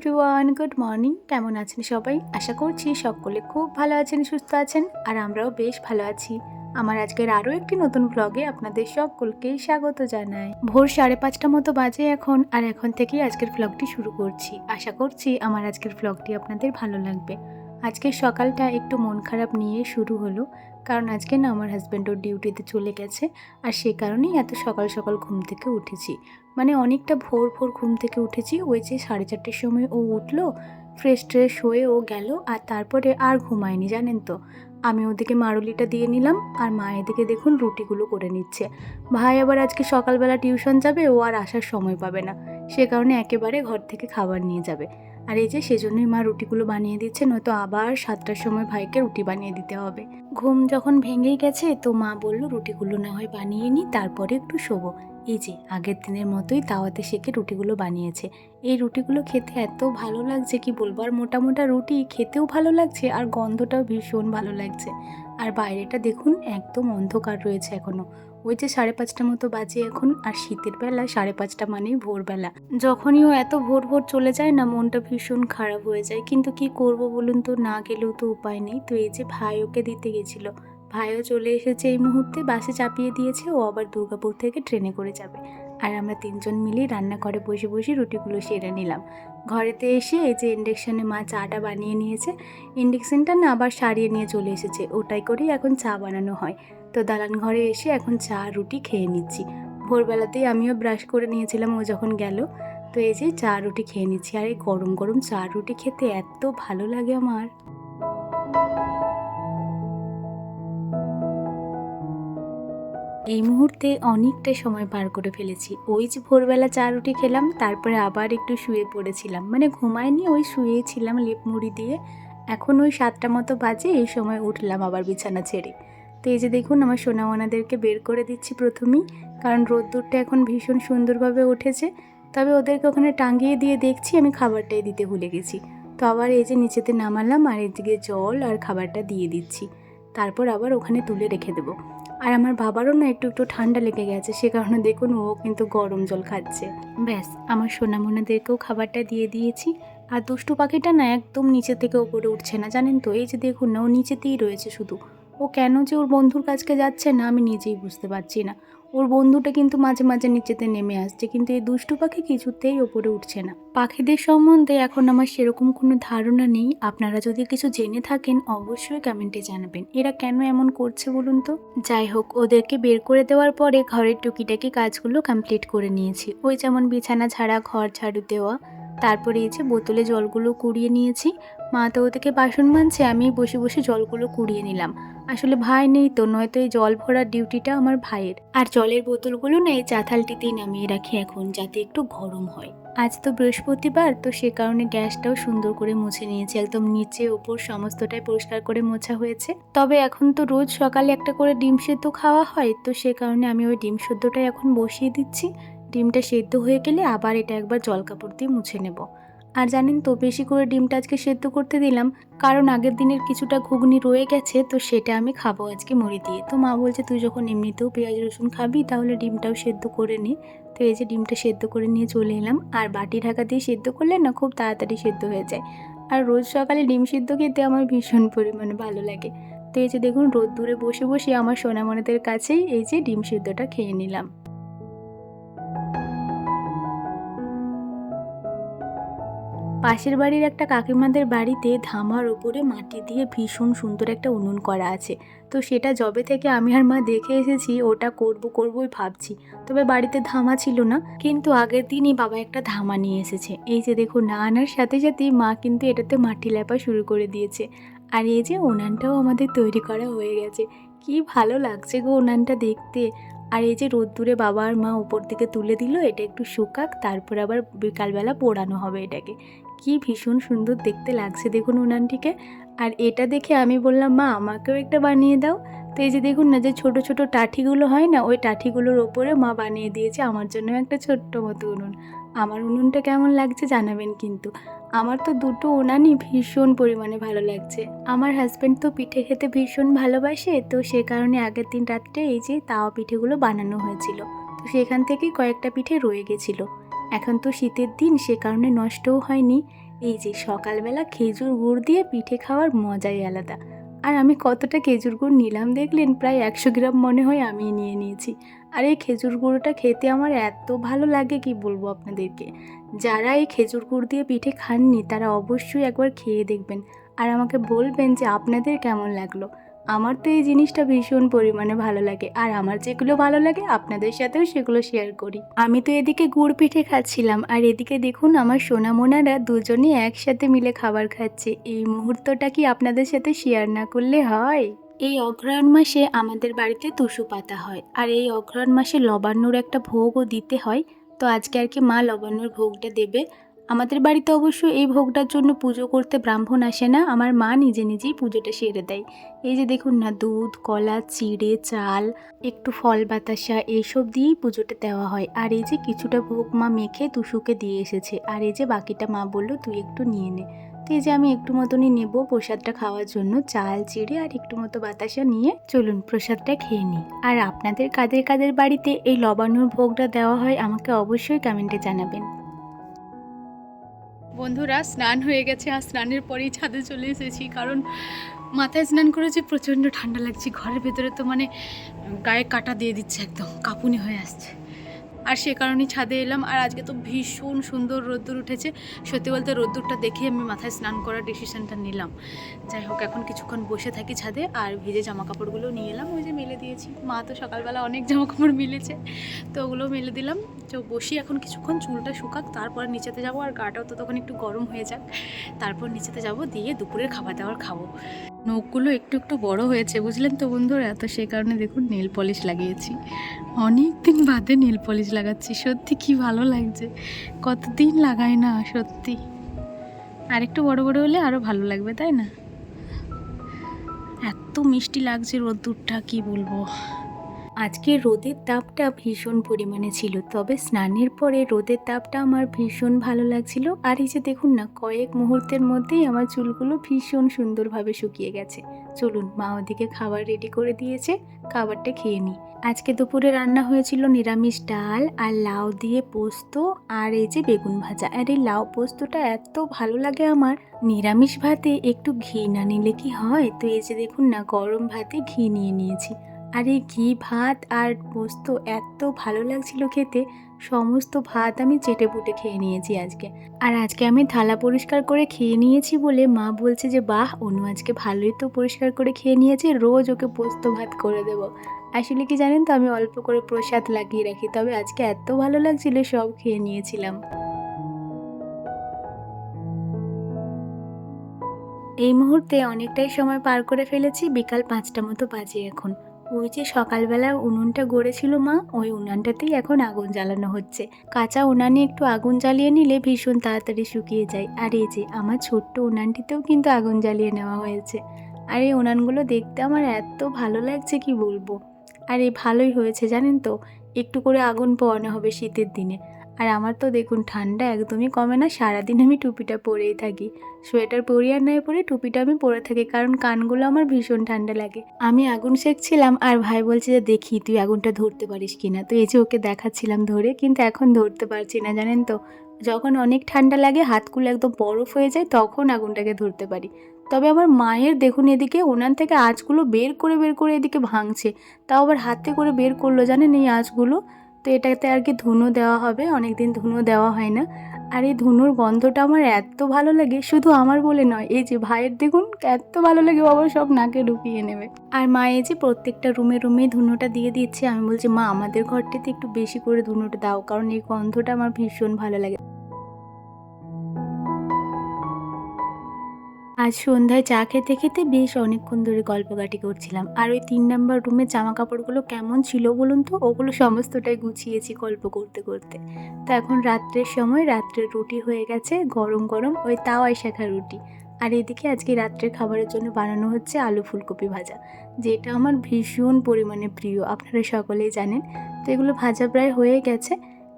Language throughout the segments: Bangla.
এভরিওয়ান গুড মর্নিং কেমন আছেন সবাই? আশা করছি সকলে খুব ভালো আছেন, সুস্থ আছেন, আর আমরাও বেশ ভালো আছি। আমার আজকের আরও একটি নতুন ব্লগে আপনাদের সকলকে স্বাগত জানাই। ভোর সাড়ে পাঁচটা মতো বাজে এখন, আর এখন থেকেই আজকের ব্লগটি শুরু করছি। আশা করছি আমার আজকের ব্লগটি আপনাদের ভালো লাগবে। আজকের সকালটা একটু মন খারাপ নিয়ে শুরু হলো। কারণ আজকে না আমার হাজব্যান্ডও ডিউটিতে চলে গেছে আর সে কারণেই এত সকাল সকাল ঘুম থেকে উঠেছি। মানে অনেকটা ভোর ভোর ঘুম থেকে উঠেছি, ওই যে সাড়ে চারটের সময় ও উঠল ফ্রেশ ট্রেশ হয়ে ও গেল আর তারপরে আর ঘুমায়নি, জানেন তো। আমি ওদিকে মারুলিটা দিয়ে নিলাম আর মা এদিকে দেখুন রুটিগুলো করে নিচ্ছে। ভাই আবার আজকে সকালবেলা টিউশন যাবে, ও আর আসার সময় পাবে না। সে কারণে একেবারে ঘর থেকে খাবার নিয়ে যাবে। আর এই যে সেজন্যই মা রুটিগুলো বানিয়ে দিচ্ছে নয়তো আবার সাতটার সময় ভাইকে রুটি বানিয়ে দিতে হবে। ঘুম যখন ভেঙেই গেছে, তো মা বলল, রুটিগুলো না হয় বানিয়ে নিই তারপরে একটু শোবো। এই যে, আগের দিনের মতোই তাওয়াতে সেকে রুটিগুলো বানিয়েছে। এই রুটিগুলো খেতে এত ভালো লাগছে কি বলব, আর মোটা মোটা রুটি খেতেও ভালো লাগছে, আর গন্ধটাও ভীষণ ভালো লাগছে। আর বাইরেটা দেখুন, একদম অন্ধকার রয়েছে এখনও। ওই যে সাড়ে পাঁচটা মতো বাজে এখন, আর শীতের বেলা সাড়ে পাঁচটা মানেই ভোরবেলা। যখনই ও এত ভোর ভোর চলে যায় না, মনটা ভীষণ খারাপ হয়ে যায়। কিন্তু কি করব বলুন তো, না গেলেও তো উপায় নেই। তো এই যে ভাই ওকে দিতে গেছিল। ভাইও চলে এসেছে এই মুহূর্তে, বাসে চাপিয়ে দিয়েছে, ও আবার দুর্গাপুর থেকে ট্রেনে করে যাবে। আর আমরা তিনজন মিলেই রান্না করে বসে বসে রুটিগুলো সেরে নিলাম। ঘরেতে এসে এই যে ইন্ডাকশানে মা চাটা বানিয়ে নিয়েছে ইন্ডাকশানটা না আবার সারিয়ে নিয়ে চলে এসেছে, ওটাই করেই এখন চা বানানো হয়। তো দালান ঘরে এসে এখন চা, রুটি খেয়ে নিচ্ছি। ভোরবেলাতেই আমিও ব্রাশ করে নিয়েছিলাম, ও যখন গেল, তো এই যে চা, রুটি খেয়ে নিচ্ছি। আর এই গরম গরম চা, রুটি খেতে এত ভালো লাগে আমার। এই মুহূর্তে অনেকটা সময় পার করে ফেলেছি। ওই যে ভোরবেলা চা রুটি খেলাম, তারপরে আবার একটু শুয়ে পড়েছিলাম। মানে ঘুমায়নি, ওই শুয়েছিলাম লেপ মুড়ি দিয়ে। এখন ওই সাতটা মতো বাজে, এই সময় উঠলাম আবার বিছানা ছেড়ে। তো এই যে দেখুন, আমার সোনা সোনামোনাদেরকে বের করে দিচ্ছি প্রথমেই, কারণ রোদ্দুরটা এখন ভীষণ সুন্দরভাবে উঠেছে। তবে ওদেরকে ওখানে টাঙিয়ে দিয়ে দেখছি, আমি খাবারটাই দিতে ভুলে গেছি। তো আবার এই যে নিচেতে নামালাম, আর এদিকে জল আর খাবারটা দিয়ে দিচ্ছি। তারপর আবার ওখানে তুলে রেখে দেবো। আর আমার বাবারও না একটু একটু ঠান্ডা লেগে গেছে, সে কারণে দেখুন ও কিন্তু গরম জল খাচ্ছে। ব্যাস, আমার সোনামোনাদেরকেও খাবারটা দিয়ে দিয়েছি। আর দুষ্টু পাখিটা না একদম নিচে থেকে ওপরে উঠছে না, জানেন তো? এই যে দেখুন না, ও নিচেতেই রয়েছে শুধু। ও কেন যে ওর বন্ধুর কাছকে যাচ্ছে না, আমি নিজেই বুঝতে পারছি না। ওর বন্ধুটা কিন্তু মাঝে মাঝে নিচেতে নেমে আসছে, কিন্তু এই দুষ্টু পাখি কিছুতেই ওপরে উঠছে না। পাখিদের সম্বন্ধে এখন আমার সেরকম কোনো ধারণা নেই। আপনারা যদি কিছু জেনে থাকেন, অবশ্যই কমেন্টে জানাবেন। এরা কেন এমন করছে বলুন তো? যাই হোক, ওদেরকে বের করে দেওয়ার পরে ঘরের টুকিটাকি কাজগুলো কমপ্লিট করে নিয়েছি। ওই যেমন বিছানা ছাড়া ঘর ঝাড়ু দেওয়া, তারপরে এই যে বোতলে জলগুলো কুড়িয়ে নিয়েছি। মা তো ওদেরকে বাসন মানছে আমি বসে বসে জলগুলো কুড়িয়ে নিলাম। আসলে ভাই নেই তো, নয়তো এই জল ভরার ডিউটিটা আমার ভাইয়ের। আর জলের বোতলগুলো না এই চাতালটিতেই নামিয়ে রাখি এখন, যাতে একটু গরম হয়। আজ তো বৃহস্পতিবার, তো সে কারণে গ্যাসটাও সুন্দর করে মুছে নিয়েছি। একদম নিচে ওপর সমস্তটাই পরিষ্কার করে মোছা হয়েছে। তবে এখন তো রোজ সকালে একটা করে ডিম সেদ্ধ খাওয়া হয়, তো সে কারণে আমি ওই ডিম সেদ্ধটাই এখন বসিয়ে দিচ্ছি। ডিমটা সেদ্ধ হয়ে গেলে আবার এটা একবার জল কাপড় দিয়ে মুছে নেব। আর জানেন তো, বেশি করে ডিমটা আজকে সেদ্ধ করতে দিলাম, কারণ আগের দিনের কিছুটা ঘুগনি রয়ে গেছে, তো সেটা আমি খাব আজকে মুড়ি দিয়ে। তো মা বলছে, তুই যখন এমনিতেও পেঁয়াজ, রসুন খাবি, তাহলে ডিমটাও সেদ্ধ করে নে। তো এই যে ডিমটা সেদ্ধ করে নিয়ে চলে এলাম, আর বাটি ঢাকা দিয়ে সেদ্ধ করলে না খুব তাড়াতাড়ি সেদ্ধ হয়ে যায়। আর রোজ সকালে ডিম সিদ্ধ খেতে আমার ভীষণ পরিমাণে ভালো লাগে। তো এই যে দেখুন রোদ দূরে বসে বসে আমার সোনামনেদের কাছেই এই যে ডিম সিদ্ধটা খেয়ে নিলাম। পাশের বাড়ির একটা কাকিমাদের বাড়িতে ধামার ওপরে মাটি দিয়ে ভীষণ সুন্দর একটা উনুন করা আছে। তো সেটা জবে থেকে আমি আর মা দেখে এসেছি, ওটা করব করবই ভাবছি। তবে বাড়িতে ধামা ছিল না, কিন্তু আগের দিনই বাবা একটা ধামা নিয়ে এসেছে। এই যে দেখো না আনার সাথে সাথেই মা কিন্তু এটাতে মাটি লেপা শুরু করে দিয়েছে। আর এই যে উনানটাও আমাদের তৈরি করা হয়ে গেছে। কি ভালো লাগছে গো উনানটা দেখতে। আর এই যে রোদ্দুরে বাবা আর মা উপর থেকে তুলে দিল, এটা একটু শুকাক, তারপর আবার বিকালবেলা পোড়ানো হবে এটাকে। কি ভীষণ সুন্দর দেখতে লাগছে। দেখুন উনানটিকে। আর এটা দেখে আমি বললাম, মা, আমাকেও একটা বানিয়ে দাও। তো এই যে দেখুন না, যে ছোট ছোট টাঠিগুলো হয় না, ওই টাঠিগুলোর ওপরে মা বানিয়ে দিয়েছে আমার জন্য একটা ছোট্ট মতো উনুন। আমার উনুনটা কেমন লাগছে জানাবেন কিন্তু। আমার তো দুটো উনানই ভীষণ পরিমাণে ভালো লাগছে। আমার হাজব্যান্ড তো পিঠে খেতে ভীষণ ভালোবাসে, তো সে কারণে আগের দিন রাত্রে এই যে তাওয়া পিঠেগুলো বানানো হয়েছিল। তো সেখান থেকেই কয়েকটা পিঠে রয়ে গেছিল। এখন তো শীতের দিন, সে কারণে নষ্টও হয়নি। এই যে সকালবেলা খেজুর গুড় দিয়ে পিঠে খাওয়ার মজাই আলাদা। আর আমি কতটা খেজুর গুড় নিলাম দেখলেন? প্রায় একশো গ্রাম মনে হয় আমি নিয়ে নিয়েছি। আর এই খেজুর গুঁড়োটা খেতে আমার এত ভালো লাগে কি বলব আপনাদেরকে? যারা এই খেজুর গুড় দিয়ে পিঠে খাননি, তারা অবশ্যই একবার খেয়ে দেখবেন। আর আমাকে বলবেন যে আপনাদের কেমন লাগল। আমার তো এই জিনিসটা ভীষণ পরিমাণে ভালো লাগে। আর আমার যেগুলো ভালো লাগে, আপনাদের সাথেও সেগুলো শেয়ার করি। আমি তো এদিকে গুড় পিঠে খাচ্ছিলাম। আর এদিকে দেখুন, আমার সোনামোনারা দুজনে একসাথে মিলে খাবার খাচ্ছে। এই মুহূর্তটা কি আপনাদের সাথে শেয়ার না করলে হয়? এই অগ্রহায়ণ মাসে আমাদের বাড়িতে টুসু পাতা হয়। আর এই অগ্রহায়ণ মাসে লবান্নর একটা ভোগও দিতে হয়। তো আজকে আর কি মা লবান্নর ভোগটা দেবে। আমাদের বাড়িতে অবশ্য এই ভোগটার জন্য পুজো করতে ব্রাহ্মণ আসে না, আমার মা নিজে নিজেই পুজোটা সেরে দেয়। এই যে দেখুন না, দুধ, কলা, চিড়ে, চাল, একটু ফল, বাতাসা, এইসব দিয়েই পুজোটা দেওয়া হয়। আর এই যে কিছুটা ভোগ মা মেখে তুসুকে দিয়ে এসেছে। আর এই যে বাকিটা মা বলল, তুই একটু নিয়ে নে। তো এই যে আমি একটু মতনই নেব প্রসাদটা খাওয়ার জন্য, চাল, চিড়ে আর একটু মতো বাতাসা নিয়ে চলুন প্রসাদটা খেয়ে নিই। আর আপনাদের কাদের কাদের বাড়িতে এই লবানোর ভোগটা দেওয়া হয়, আমাকে অবশ্যই কমেন্টে জানাবেন। বন্ধুরা, স্নান হয়ে গেছে আর স্নানের পরেই ছাদে চলে এসেছি। কারণ মাথায় স্নান করেছি প্রচণ্ড ঠান্ডা লাগছে, ঘরের ভেতরে তো মানে গায়ে কাটা দিয়ে দিচ্ছে একদম, কাঁপুনি হয়ে আসছে। আর সে কারণেই ছাদে এলাম। আর আজকে তো ভীষণ সুন্দর রোদ্দুর উঠেছে। সত্যি বলতে রোদ্দুরটা দেখে আমি মাথায় স্নান করার ডিসিশনটা নিলাম। যাই হোক, এখন কিছুক্ষণ বসে থাকি ছাদে আর ভিজে জামা কাপড়গুলো নিয়ে এলাম। ওই যে মেলে দিয়েছি। মা তো সকালবেলা অনেক জামা কাপড় মিলেছে, তো ওগুলো মেলে দিলাম। তো বসি এখন কিছুক্ষণ, চুলটা শুকাক, তারপর নিচেতে যাব। আর গাটাও তো তখন একটু গরম হয়ে যাক। তারপর নিচেতে যাব, দিয়ে দুপুরের খাবার দাবার খাব। নখগুলো একটু একটু বড় হয়েছে, বুঝলেন তো বন্ধুরা? তো সে কারণে দেখুন নেল পলিশ লাগিয়েছি। অনেক দিন বাদে নেল পলিশ লাগাচ্ছি, সত্যি কি ভালো লাগছে। কতদিন লাগাই না, সত্যি। আর একটু বড় বড় হলে আরও ভালো লাগবে, তাই না? এত মিষ্টি লাগছে রোদ্দুরটা, কি বলব? আজকে রোদের তাপটা ভীষণ পরিমাণে ছিল, তবে স্নানের পরে রোদের তাপটা আমার ভীষণ ভালো লাগছিল। আর এই যে দেখুন না, কয়েক মুহূর্তের মধ্যেই আমার চুলগুলো ভীষণ সুন্দরভাবে শুকিয়ে গেছে। চলুন, মা ওদিকে খাবার রেডি করে দিয়েছে, খাবারটা খেয়ে নিই। আজকে দুপুরে রান্না হয়েছিল নিরামিষ ডাল আর লাউ দিয়ে পোস্ত আর এই যে বেগুন ভাজা। আর এই লাউ পোস্তটা এত ভালো লাগে আমার। নিরামিষ ভাতে একটু ঘি না নিলে কি হয়? তো এই যে দেখুন না, গরম ভাতে ঘি নিয়ে নিয়েছি। আর এই ঘি, ভাত আর পোস্ত এত ভালো লাগছিল খেতে। সমস্ত ভাত আমি চেটে পুটে খেয়ে নিয়েছি আজকে। আর আজকে আমি থালা পরিষ্কার করে খেয়ে নিয়েছি বলে মা বলছে যে, বাহ, অনু আজকে ভালোই তো পরিষ্কার করে খেয়ে নিয়েছে, রোজ ওকে পোস্ত ভাত করে দেবো। আসলে কি জানেন তো, আমি অল্প করে প্রসাদ লাগিয়ে রাখি, তবে আজকে এত ভালো লাগছিল, সব খেয়ে নিয়েছিলাম। এই মুহূর্তে অনেকটাই সময় পার করে ফেলেছি, বিকাল পাঁচটা মতো বাজে এখন। ওই যে সকালবেলা উনুনটা গড়েছিল মা, ওই উনানটাতেই এখন আগুন জ্বালানো হচ্ছে। কাঁচা উনানে একটু আগুন জ্বালিয়ে নিলে ভীষণ তাড়াতাড়ি শুকিয়ে যায়। আর এই যে আমার ছোট্ট উনানটিতেও কিন্তু আগুন জ্বালিয়ে নেওয়া হয়েছে। আর এই উনানগুলো দেখতে আমার এত ভালো লাগছে কি বলব? আর এই ভালোই হয়েছে জানেন তো? একটু করে আগুন পোয়ানো হবে শীতের দিনে। আর আমার তো দেখুন, ঠান্ডা একদমই কমে না, সারাদিন আমি টুপিটা পরেই থাকি। সোয়েটার পরি আর নাই পরে টুপিটা আমি পরে থাকি, কারণ কানগুলো আমার ভীষণ ঠান্ডা লাগে। আমি আগুন সেকছিলাম আর ভাই বলছে যে, দেখি, তুই আগুনটা ধরতে পারিস কিনা? তো এই যে ওকে দেখাচ্ছিলাম ধরে, কিন্তু এখন ধরতে পারছি না, জানেন তো? যখন অনেক ঠান্ডা লাগে হাতগুলো একদম বরফ হয়ে যায়, তখন আগুনটাকে ধরতে পারি। তবে আমার মায়ের দেখুন এদিকে, ওনার থেকে আঁচগুলো বের করে বের করে এদিকে ভাঙছে। তাও আবার হাতে করে বের করল, জানেন এই আঁচগুলো? তো এটাতে আর কি ধুনো দেওয়া হবে অনেক দিন ধুনো দেওয়া হয় না। আর এই ধুনুর গন্ধটা আমার এত ভালো লাগে, শুধু আমার বলে নয়, এই যে ভাইয়ের দেখুন, এত ভালো লাগে বাবা সব নাকে ঢুকিয়ে নেবে। আর মা এই যে প্রত্যেকটা রুমে রুমে ধুনোটা দিয়ে দিচ্ছে, আমি বলছি, মা, আমাদের ঘরটাতে একটু বেশি করে ধুনোটা দাও, কারণ এই গন্ধটা আমার ভীষণ ভালো লাগে। আজ সন্ধ্যায় চা খেতে খেতে বেশ অনেকক্ষণ ধরে গল্পকাটি করছিলাম। আর ওই তিন নাম্বার রুমের জামা কাপড়গুলো কেমন ছিল বলুন তো? ওগুলো সমস্তটাই গুছিয়েছি গল্প করতে করতে। তো এখন রাত্রের সময়, রাত্রের রুটি হয়ে গেছে, গরম গরম ওই তাওয়াই শেখা রুটি। আর এদিকে আজকে রাত্রের খাবারের জন্য বানানো হচ্ছে আলু ফুলকপি ভাজা, যেটা আমার ভীষণ পরিমাণে প্রিয়, আপনারা সকলেই জানেন। তো এগুলো ভাজা প্রায় হয়ে গেছে,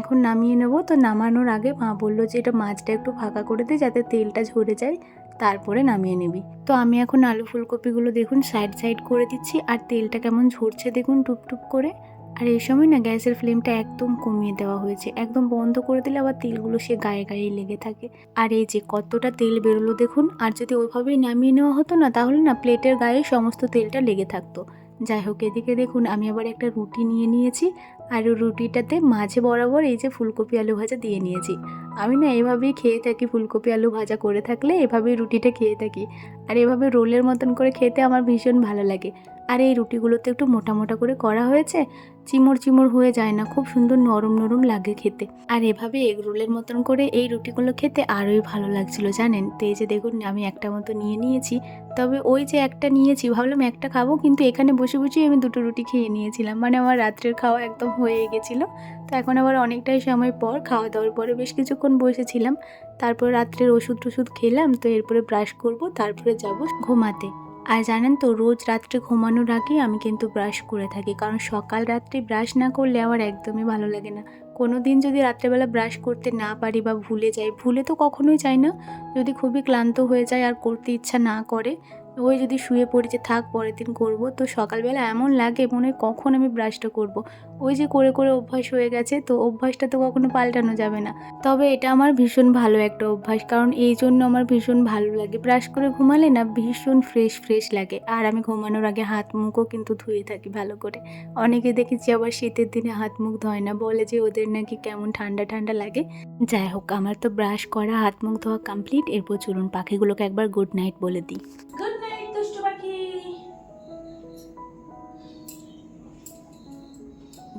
এখন নামিয়ে নেব। তো নামানোর আগে মা বলল যে এটা মাছটা একটু ফাঁকা করে দে, যাতে তেলটা ঝরে যায়। তারপরে নামিয়ে নিবি। তো আমি এখন আলু ফুলকপিগুলো দেখুন সাইড সাইড করে দিচ্ছি, আর তেলটা কেমন ঝরছে দেখুন টুপ টুপ করে। আর এই সময় না গ্যাসের ফ্লেমটা একদম কমিয়ে দেওয়া হয়েছে। একদম বন্ধ করে দিলে আবার তেলগুলো সে গায়ে গায়ে লেগে থাকে। আর এই যে কতটা তেল বেরোলো দেখুন, আর যদি ওইভাবেই নামিয়ে নেওয়া হতো না, তাহলে না প্লেটের গায়ে সমস্ত তেলটা লেগে থাকতো। যাই হোক, এদিকে দেখুন আমি আবার একটা রুটি নিয়ে নিয়েছি। আর রুটিটাতে মাঝে বরাবর এই যে ফুলকপি আলু ভাজা দিয়ে নিয়েছি। আমি না এভাবেই খেয়ে থাকি ফুলকপি আলু ভাজা করে থাকলে, এভাবেই রুটিটা খেয়ে থাকি। আর এভাবে রোলের মতন করে খেতে আমার ভীষণ ভালো লাগে। আর এই রুটিগুলোতে একটু মোটা মোটা করে করা হয়েছে চিমড় চিমড় হয়ে যায় না, খুব সুন্দর নরম নরম লাগে খেতে। আর এভাবে এগ রোলের মতন করে এই রুটিগুলো খেতে আরোই ভালো লাগছিল, জানেন? তো এই যে দেখুন, আমি একটা মতো নিয়ে নিয়েছি, তবে ওই যে একটা নিয়েছি, ভাবলাম একটা খাব, কিন্তু এখানে বসে বসেই আমি দুটো রুটি খেয়ে নিয়েছিলাম। মানে আমার রাত্রের খাওয়া একদম হয়ে গেছিল। তো এখন আবার অনেকটাই সময় পর খাওয়া দাওয়ার পরে বেশ কিছুক্ষণ বসেছিলাম। তারপর রাত্রের ওষুধ টষুধ খেলাম, তো এরপরে ব্রাশ করব, তারপরে যাব ঘুমাতে। আর জানেন তো, রোজ রাত্রে ঘুমানোর আগে আমি কিন্তু ব্রাশ করে থাকি। কারণ সকাল রাত্রে ব্রাশ না করলে আমার একদমই ভালো লাগে না। কোনো দিন যদি রাত্রেবেলা ব্রাশ করতে না পারি বা ভুলে যাই, ভুলে তো কখনোই যাই না। যদি খুবই ক্লান্ত হয়ে যায় আর করতে ইচ্ছা না করে ওই যদি শুয়ে পড়ি যে, থাক, পরের দিন করব। তো সকালবেলা এমন লাগে মনে হয় কখন আমি ব্রাশটা করব। ওই যে করে করে অভ্যাস হয়ে গেছে, তো অভ্যাসটা তো কখনো পাল্টানো যাবে না। তবে এটা আমার ভীষণ ভালো একটা অভ্যাস, কারণ এই জন্য আমার ভীষণ ভালো লাগে। ব্রাশ করে ঘুমালে না ভীষণ ফ্রেশ ফ্রেশ লাগে। আর আমি ঘুমানোর আগে হাত মুখও কিন্তু ধুয়ে থাকি ভালো করে। অনেকে দেখেছি আবার শীতের দিনে হাত মুখ ধোয় না, বলে যে ওদের নাকি কেমন ঠান্ডা ঠান্ডা লাগে। যাই হোক, আমার তো ব্রাশ করা, হাত মুখ ধোয়া কমপ্লিট এরপর চলুন পাখিগুলোকে একবার গুড নাইট বলে দিই। গুড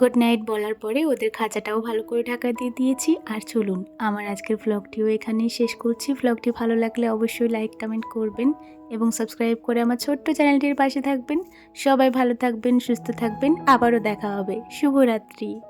গুড নাইট বলার পরে ওদের খাঁচাটাও ভালো করে ঢাকা দিয়ে দিয়েছি। আর চলুন, আমার আজকের ভ্লগটিও এখানেই শেষ করছি। ভ্লগটি ভালো লাগলে অবশ্যই লাইক কমেন্ট করবেন এবং সাবস্ক্রাইব করে আমার ছোট্ট চ্যানেলটির পাশে থাকবেন। সবাই ভালো থাকবেন, সুস্থ থাকবেন। আবারও দেখা হবে। শুভরাত্রি।